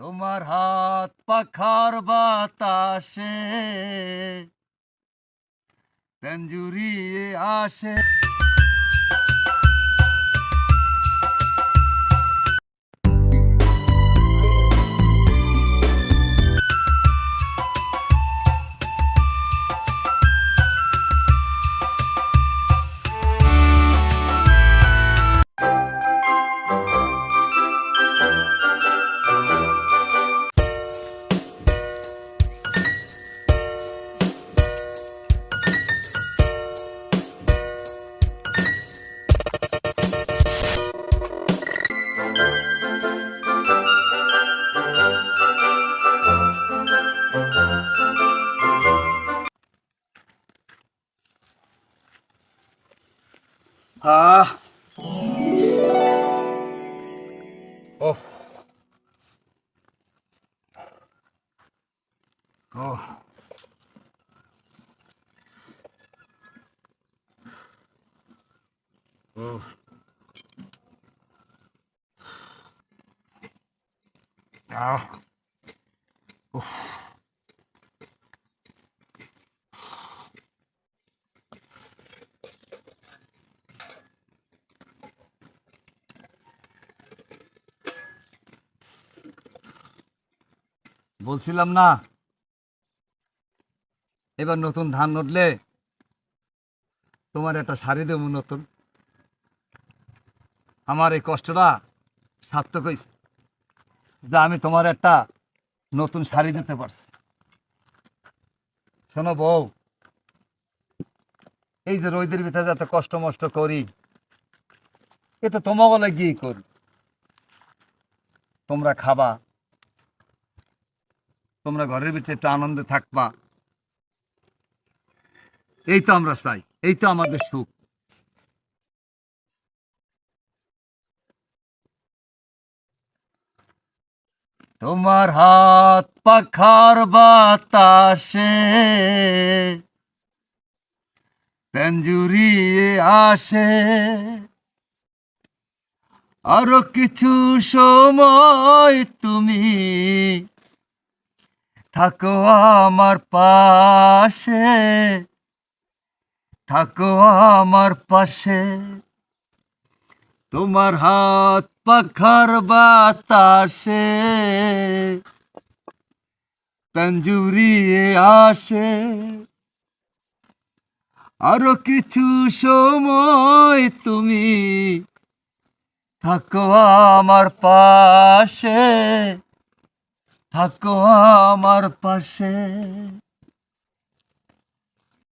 তোমার হাত পাখার বাতাসে পেঞ্জুরিয়ে আসে। 아. 어. 어. বলছিলাম না। এবার নতুন ধান উঠলে তোমার একটা শাড়ি দেবো নতুন। আমার এই কষ্টটা সার্থক হয়েছে যে আমি তোমার একটা নতুন শাড়ি দিতে পারছি। শোনো বউ, এই যে রোদের ভিতরে যাতে কষ্ট মষ্ট করি, এ তো বলে গিয়ে করি। তোমরা খাবা, তোমরা ঘরের ভিতরে একটু আনন্দে থাকবা। এই তো আমরা চাই, এই তো আমাদের সুখ। তোমার হাত পাখার বাতাসে পেঞ্জুরিয়ে আসে। আরও কিছু সময় তুমি থাকো আমার পাশে, থাকো আমার পাশে। তোমার হাত পাখার বাতাসে পেঞ্জুরিয়ে আসে। আরও কিছু সময় তুমি থাকো আমার পাশে, থাকো আমার পাশে।